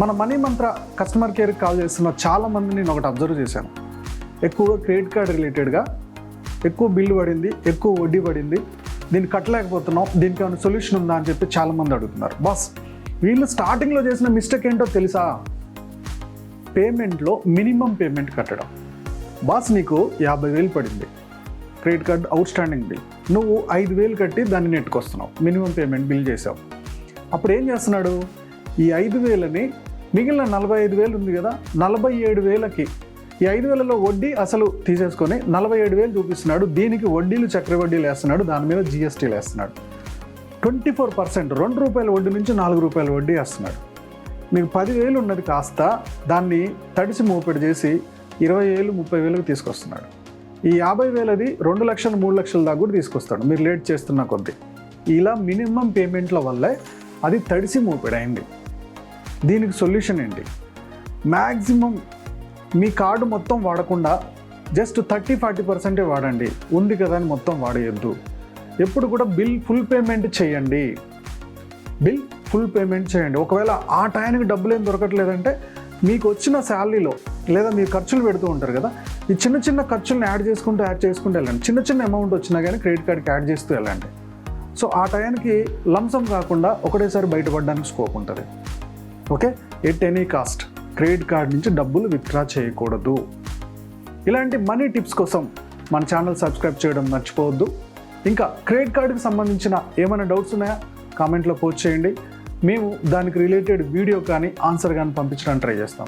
మన మనీ మంత్ర కస్టమర్ కేర్కి కాల్ చేస్తున్న చాలా మందిని నేను ఒకటి అబ్జర్వ్ చేశాను. ఎక్కువగా క్రెడిట్ కార్డ్ రిలేటెడ్గా ఎక్కువ బిల్లు పడింది ఎక్కువ వడ్డీ పడింది దీన్ని కట్టలేకపోతున్నాం దీనికి ఏమైనా సొల్యూషన్ ఉందా అని చెప్పి చాలామంది అడుగుతున్నారు. బాస్ వీళ్ళు స్టార్టింగ్లో చేసిన మిస్టేక్ ఏంటో తెలుసా? పేమెంట్లో మినిమం పేమెంట్ కట్టడం. బాస్ నీకు యాభై వేలు పడింది. Credit card outstanding bill నువ్వు ఐదు వేలు కట్టి దాన్ని నెట్టుకొస్తున్నావు మినిమం పేమెంట్ బిల్ చేసావు. అప్పుడు ఏం చేస్తున్నాడు? ఈ ఐదు వేలని మిగిలిన నలభై ఐదు వేలు ఉంది కదా నలభై ఏడు వేలకి ఈ ఐదు వేలలో వడ్డీ అసలు తీసేసుకొని నలభై ఏడు వేలు చూపిస్తున్నాడు. దీనికి వడ్డీలు చక్ర వడ్డీలు వేస్తున్నాడు. దాని మీద జిఎస్టీలు వేస్తున్నాడు. ట్వంటీ ఫోర్ పర్సెంట్ రెండు రూపాయల వడ్డీ నుంచి నాలుగు రూపాయల వడ్డీ వేస్తున్నాడు. మీకు పదివేలు ఉన్నది కాస్త దాన్ని తడిసి మూపెడు చేసి ఇరవై వేలు ముప్పై వేలకు తీసుకొస్తున్నాడు. ఈ యాభై వేలది రెండు లక్షలు మూడు లక్షల దాకా కూడా తీసుకొస్తాడు. మీరు లేట్ చేస్తున్న కొద్దీ. ఇలా మినిమం పేమెంట్ల వల్లే అది తడిసి మూపెడైంది. దీనికి సొల్యూషన్ ఏంటి? మ్యాక్సిమం మీ కార్డు మొత్తం వాడకుండా జస్ట్ థర్టీ ఫార్టీ పర్సెంటే వాడండి. ఉంది కదా అని మొత్తం వాడేయద్దు. ఎప్పుడు కూడా బిల్ ఫుల్ పేమెంట్ చేయండి. బిల్ ఫుల్ పేమెంట్ చేయండి. ఒకవేళ ఆ టైంకి డబ్బులు ఏం దొరకట్లేదంటే మీకు వచ్చిన శాలరీలో లేదా మీరు ఖర్చులు పెడుతూ ఉంటారు కదా ఈ చిన్న చిన్న ఖర్చులను యాడ్ చేసుకుంటూ యాడ్ చేసుకుంటూ వెళ్ళండి. చిన్న చిన్న అమౌంట్ వచ్చినా కానీ క్రెడిట్ కార్డ్కి యాడ్ చేస్తూ వెళ్ళండి. సో ఆ టైంకి లంసం కాకుండా ఒకటేసారి బయటపడడానికి స్కోప్ ఉంటుంది. Okay? At any cost credit card నుంచి డబ్బులు విత్డ్రా చేయకూడదు. ఇలాంటి మనీ టిప్స్ కోసం మన ఛానల్ సబ్స్క్రైబ్ చేయడం మర్చిపోవద్దు. ఇంకా క్రెడిట్ కార్డుకి సంబంధించిన ఏమైనా డౌట్స్ ఉన్నాయా? కామెంట్లో పోస్ట్ చేయండి. మేము దానికి రిలేటెడ్ వీడియో కానీ ఆన్సర్ కానీ పంపించడానికి ట్రై చేస్తాం.